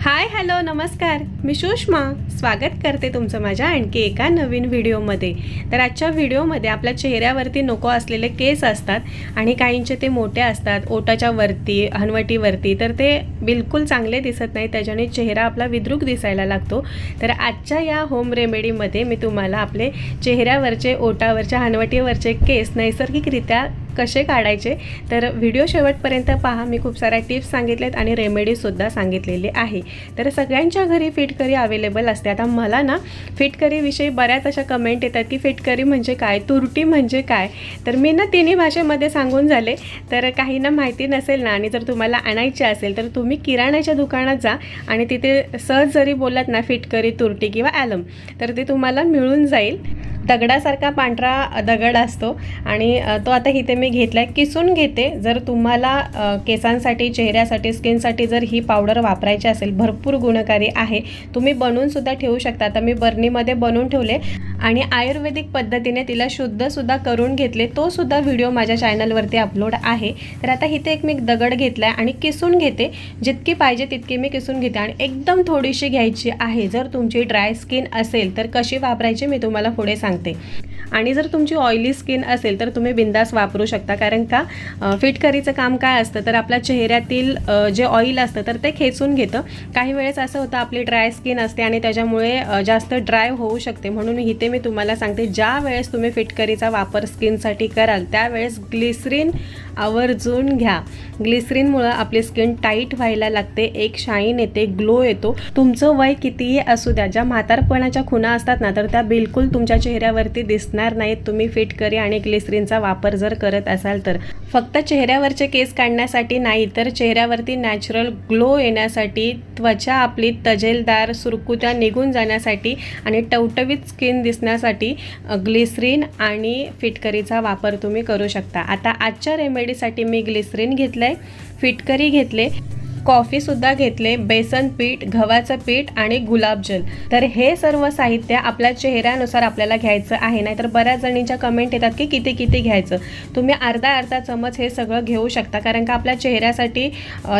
Hi hello नमस्कार. मी सुषमा. स्वागत करते तुमचं माझ्या आणखी एका नवीन व्हिडिओमध्ये. तर आजच्या व्हिडिओमध्ये आपल्या चेहऱ्यावरती नको असलेले केस असतात आणि काहींचे ते मोठे असतात ओटाच्या वरती हनवटीवरती तर ते बिलकुल चांगले दिसत नाही त्याच्याने चेहरा आपला विद्रुक दिसायला लागतो. तर आजच्या या होम रेमेडीमध्ये मी तुम्हाला आपले चेहऱ्यावरचे ओटावरच्या हनवटीवरचे केस नैसर्गिकरित्या कसे काढायचे तर व्हिडिओ शेवटपर्यंत पहा. मी खूप साऱ्या टिप्स सांगितल्यात आणि रेमेडीसुद्धा सांगितलेली आहे. तर सगळ्यांच्या घरी फिटकरी अवेलेबल असते. आता मला ना फिटकरीविषयी बऱ्याच अशा कमेंट येतात की फिटकरी म्हणजे काय तुरटी म्हणजे काय? तर मी ना तिन्ही भाषेमध्ये सांगून झाले. तर काहींना माहिती नसेल ना आणि जर तुम्हाला आणायची असेल तर तुम्ही किराण्याच्या दुकानात जा आणि तिथे सहज जरी बोललात ना फिटकरी तुरटी किंवा ॲलम तर ते तुम्हाला मिळून जाईल. दगडासारखा पांढरा दगड असतो. आणि तो आता इथे मी घेतला आहे किसून घेते. जर तुम्हाला केसांसाठी चेहऱ्यासाठी स्किनसाठी जर ही पावडर वापरायची असेल भरपूर गुणकारी आहे. तुम्ही बनवूनसुद्धा ठेवू शकता. आता मी बर्नीमध्ये बनवून ठेवले. आणि आयुर्वेदिक पद्धतीने तिला शुद्धसुद्धा करून घेतले तो सुद्धा व्हिडिओ माझ्या चॅनलवरती अपलोड आहे. तर आता इथे एक मी दगड घेतला आहे आणि किसून घेते. जितकी पाहिजे तितकी मी किसून घेते आणि एकदम थोडीशी घ्यायची आहे. जर तुमची ड्राय स्किन असेल तर कशी वापरायची मी तुम्हाला पुढे सांगते. आणि जर तुमची ऑइली स्किन असेल तर तुम्ही बिंदास वापरू शकता. कारण का? फिटकरीचं काम काय असतं? तर आपल्या चेहऱ्यातील जे ऑइल असतं तर ते खेचून घेतं. काही वेळेस असं होतं आपली ड्राय स्किन असते आणि त्याच्यामुळे जास्त ड्राय होऊ शकते. म्हणून इथे मी तुम्हाला सांगते ज्या वेळेस तुम्ही फिटकरीचा वापर स्किनसाठी कराल त्यावेळेस ग्लिसरीन आवर्जून घ्या. ग्लिसरीनमुळं आपली स्किन टाईट व्हायला लागते एक शाईन येते ग्लो येतो. तुमचं वय कितीही असू द्या ज्या म्हातारपणाच्या खुणा असतात ना तर त्या बिलकुल तुमच्या चेहऱ्यावरती दिसणार नाहीत. तुम्ही फिटकरी आणि ग्लिसरीनचा वापर जर करत असाल तर. फक्त चेहऱ्यावरचे केस काढण्यासाठी नाही तर चेहऱ्यावरती नॅचरल ग्लो येण्यासाठी त्वचा आपली तजेलदार सुरकुत्या निघून जाण्यासाठी आणि टवटवीत स्किन दिसण्यासाठी ग्लिसरीन आणि फिटकरीचा वापर तुम्ही करू शकता. आता आजच्या रेमेडी साठी मी ग्लिसरीन घेतलं आहे फिटकरी घेतले कॉफीसुद्धा घेतले बेसन पीठ गव्हाचं पीठ आणि गुलाबजल तर हे सर्व साहित्य आपल्या चेहऱ्यानुसार आपल्याला घ्यायचं आहे. नाहीतर बऱ्याच जणींच्या कमेंट येतात की किती किती घ्यायचं? तुम्ही अर्धा अर्धा चमच हे सगळं घेऊ शकता. कारण का आपल्या चेहऱ्यासाठी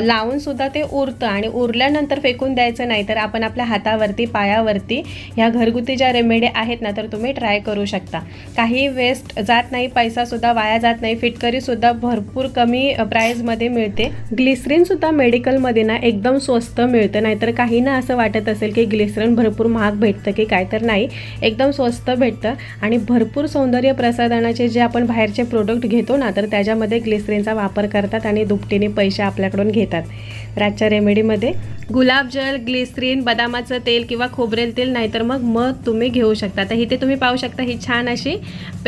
लावूनसुद्धा ते उरतं आणि उरल्यानंतर फेकून द्यायचं नाही. तर आपण आपल्या हातावरती पायावरती ह्या घरगुती ज्या रेमेडी आहेत ना तर तुम्ही ट्राय करू शकता. काही वेस्ट जात नाही पैसासुद्धा वाया जात नाही. फिटकरीसुद्धा भरपूर कमी प्राईजमध्ये मिळते. ग्लिसरीनसुद्धा मेडिकल मेडिकलमध्ये ना एकदम स्वस्त मिळतं. नाहीतर काही ना असं वाटत असेल की ग्लिसरन भरपूर महाग भेटतं की काय तर नाही. एकदम स्वस्त भेटतं. आणि भरपूर सौंदर्य प्रसाधनाचे जे आपण बाहेरचे प्रोडक्ट घेतो ना तर त्याच्यामध्ये ग्लिसरीनचा वापर करतात आणि दुपटीने पैसे आपल्याकडून घेतात. तर आजच्या रेमेडीमध्ये गुलाबजल ग्लिसरीन बदामाचं तेल किंवा खोबरेल तेल नाहीतर मग मध तुम्ही घेऊ शकता. तर इथे तुम्ही पाहू शकता ही छान अशी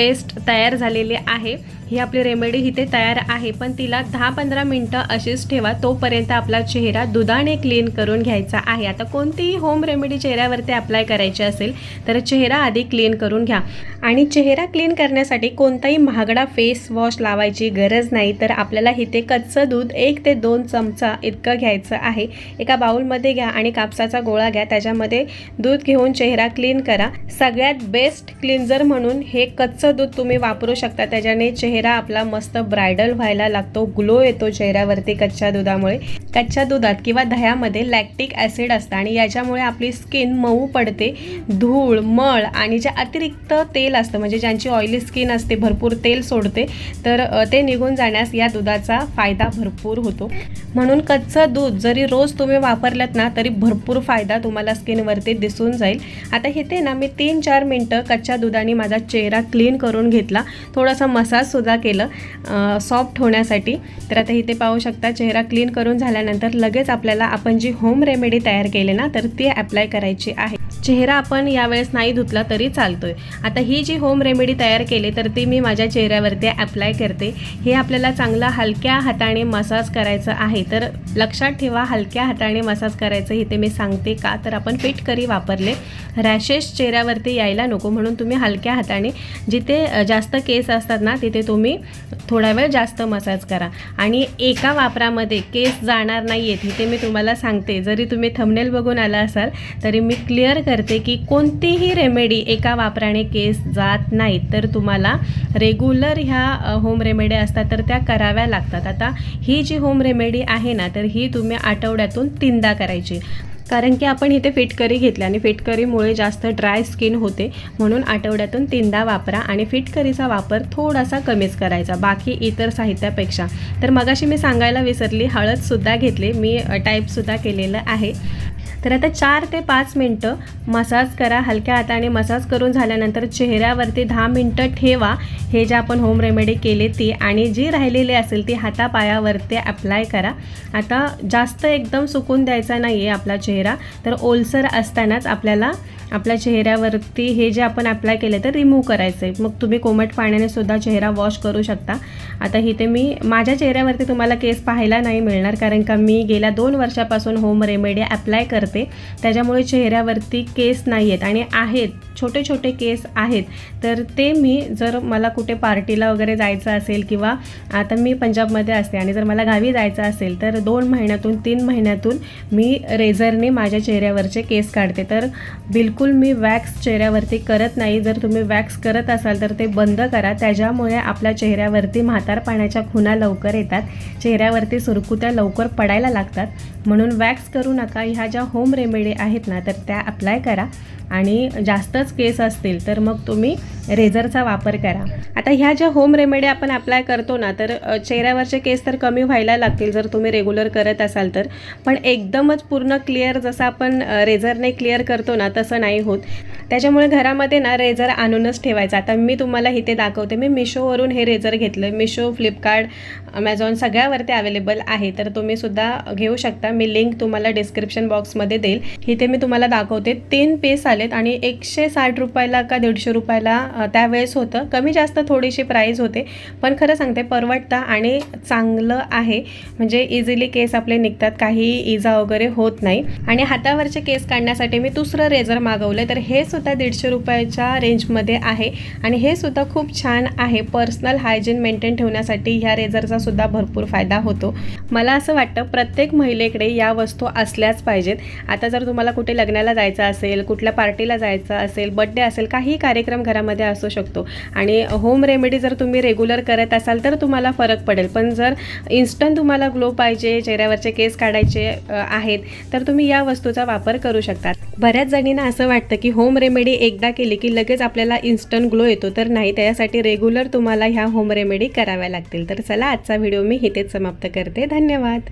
पेस्ट तयार झालेली आहे. ही आपली रेमेडी इथे तयार आहे. पण तिला दहा पंधरा मिनटं अशीच ठेवा तोपर्यंत आपला चेहरा दुधाने क्लीन करून घ्यायचा आहे. आता कोणतीही होम रेमेडी चेहऱ्यावरती अप्लाय करायची असेल तर चेहरा आधी क्लीन करून घ्या. आणि चेहरा क्लीन करण्यासाठी कोणताही महागडा फेस वॉश लावायची गरज नाही तर आपल्याला इथे कच्चं दूध एक ते दोन चमचा इतकं घ्यायचं आहे. एका बाउलमध्ये घ्या आणि कापसाचा गोळा घ्या. त्याच्यामध्ये दूध घेऊन चेहरा क्लीन करा. सगळ्यात बेस्ट क्लिन्झर म्हणून हे कच्चं दूध तुम्ही वापरू शकता. त्याच्याने चेहरा आपला मस्त ब्रायडल व्हायला लागतो. ग्लो येतो चेहऱ्यावरती कच्च्या दुधामुळे. कच्च्या दुधात किंवा दह्यामध्ये लॅक्टिक ॲसिड असतं आणि याच्यामुळे आपली स्किन मऊ पडते. धूळ मळ आणि जे अतिरिक्त तेल असतं म्हणजे ज्यांची ऑइली स्किन असते भरपूर तेल सोडते तर ते निघून जाण्यास या दुधाचा फायदा भरपूर होतो. म्हणून कच्चं दूध जरी रोज तुम्ही वापरलं ना तरी भरपूर फायदा तुम्हाला स्किनवरती दिसून जाईल. आता इथे ना मी तीन चार मिनटं कच्च्या दुधाने माझा चेहरा क्लीन करून घेतला. थोडासा मसाजसुद्धा केलं सॉफ्ट होण्यासाठी. तर आता इथे पाहू शकता चेहरा क्लीन करून झाल्यानंतर लगेच आपल्याला आपण जी होम रेमेडी तयार केली ना तर ती अप्लाय करायची आहे. चेहरा आपण यावेळेस नाही धुतला तरी चालतोय. आता ही जी होम रेमेडी तयार केली तर ती मी माझ्या चेहऱ्यावरती ॲप्लाय करते. हे आपल्याला चांगला हलक्या हाताने मसाज करायचं आहे. तर लक्षात ठेवा हलक्या हाताने मसाज करायचं इथे मी सांगते का? तर आपण फिटकरी वापरले. रॅशेस चेहऱ्यावरती यायला नको म्हणून तुम्ही हलक्या हाताने जिथे जास्त केस असतात ना तिथे तुम्ही थोडा वेळ जास्त मसाज करा. आणि एका वापरामध्ये केस जाणार नाही आहेत इथे मी तुम्हाला सांगते. जरी तुम्ही थमनेल बघून आला असाल तरी मी क्लिअर करते की कोणतीही रेमेडी एका वापराने केस जात नाहीत तर तुम्हाला रेग्युलर ह्या होम रेमेडी असतात तर त्या कराव्या लागतात. आता ही जी होम रेमेडी आहे ना तर ही तुम्ही आठवड्यातून तीनदा करायची. कारण की आपण इथे फिटकरी घेतली आणि फिटकरीमुळे जास्त ड्राय स्किन होते म्हणून आठवड्यातून तीनदा वापरा आणि फिटकरीचा वापर थोडासा कमीच करायचा बाकी इतर साहित्यापेक्षा. तर मगाशी मी सांगायला विसरली हळदसुद्धा घेतली मी टाईपसुद्धा केलेलं आहे. तर आता चार ते पाच मिनटं मसाज करा हलक्या हाताने मसाज करून झाल्यानंतर चेहऱ्यावरती दहा मिनटं ठेवा. हे जे आपण होम रेमेडी केले ती आणि जी राहिलेली असेल ती हातापायावरती अप्लाय करा. आता जास्त एकदम सुकून द्यायचा नाही आहे आपला चेहरा तर ओलसर असतानाच आपल्याला आपल्या चेहऱ्यावरती हे जे आपण अप्लाय केले तर रिमूव्ह करायचं आहे मग तुम्ही कोमट पाण्याने सुद्धा चेहरा वॉश करू शकता. आता इथे मी माझ्या चेहऱ्यावरती तुम्हाला केस पाहायला नाही मिळणार कारण का मी गेल्या दोन वर्षापासून होम रेमेडी अप्लाय करते. त्याच्यामुळे चेहऱ्यावरती केस नाही आहेत आणि आहेत छोटे छोटे केस आहेत. तर ते मी जर मला कुठे पार्टीला वगैरे जायचं असेल किंवा आता मी पंजाबमध्ये असते आणि जर मला गावी जायचं असेल तर दोन महिन्यातून तीन महिन्यातून मी रेझरने माझ्या चेहऱ्यावरचे केस काढते. तर बिलकुल बिलकुल मी वॅक्स चेहऱ्यावरती करत नाही. जर तुम्ही वॅक्स करत असाल तर ते बंद करा. त्याच्यामुळे आपल्या चेहऱ्यावरती म्हातारपणाच्या खुणा लवकर येतात. चेहऱ्यावरती सुरकुत्या लवकर पडायला लागतात. म्हणून वॅक्स करू नका. ह्या ज्या होम रेमेडी आहेत ना तर त्या अप्लाय करा. आणि जास्तच केस असतील तर मग तुम्ही रेझरचा वापर करा. आता ह्या ज्या होम रेमेडी आपण अप्लाय करतो ना तर चेहऱ्यावरचे केस तर कमी व्हायला लागतील जर तुम्ही रेग्युलर करत असाल तर. पण एकदमच पूर्ण क्लिअर जसं आपण रेझरने क्लिअर करतो ना तसं नाही होत. त्याच्यामुळे घरामध्ये ना रेझर आणूनच ठेवायचा. आता मी तुम्हाला इथे दाखवते. मी मिशोवरून हे रेझर घेतलं. मिशो फ्लिपकार्ट अमेझॉन सगळ्यावरती अवेलेबल आहे. तर तुम्ही सुद्धा घेऊ शकता. मी लिंक तुम्हाला डिस्क्रिप्शन बॉक्समध्ये देईल. इथे मी तुम्हाला दाखवते. तीन पीस आलेत आणि एकशे साठ रुपयाला का दीडशे रुपयाला त्यावेळेस होतं. कमी जास्त थोडीशी प्राईस होते. पण खरं सांगते परवडतं आणि चांगलं आहे. म्हणजे इझिली केस आपले निघतात. काही इजा वगैरे होत नाही. आणि हातावरचे केस काढण्यासाठी मी दुसरं रेझर मागवलं तर हे सुद्धा दीडशे रुपयाच्या रेंजमध्ये आहे. आणि हे सुद्धा खूप छान आहे. पर्सनल हायजीन मेंटेन ठेवण्यासाठी ह्या रेझरचा सुद्धा भरपूर फायदा होतो. मला असं वाटतं प्रत्येक महिलेकडे या वस्तू असल्याच पाहिजेत. आता जर तुम्हाला कुठे लग्नाला जायचं असेल कुठल्या पार्टीला जायचं असेल बड्डे असेल काही कार्यक्रम घरामध्ये असू शकतो. आणि होम रेमेडी जर तुम्ही रेग्युलर करत असाल तर तुम्हाला फरक पडेल. पण जर इन्स्टंट तुम्हाला ग्लो पाहिजे चेहऱ्यावरचे केस काढायचे आहेत तर तुम्ही या वस्तूचा वापर करू शकता बऱ्याच जणींना असं वाटतं की होम रेमेडी एकदा केली की लगेच आपल्याला इन्स्टंट ग्लो येतो तर नाही त्यासाठी रेग्युलर तुम्हाला ह्या होम रेमेडी कराव्या लागतील. तर चला आजचा व्हिडिओ मी इथेच समाप्त करते. धन्यवाद.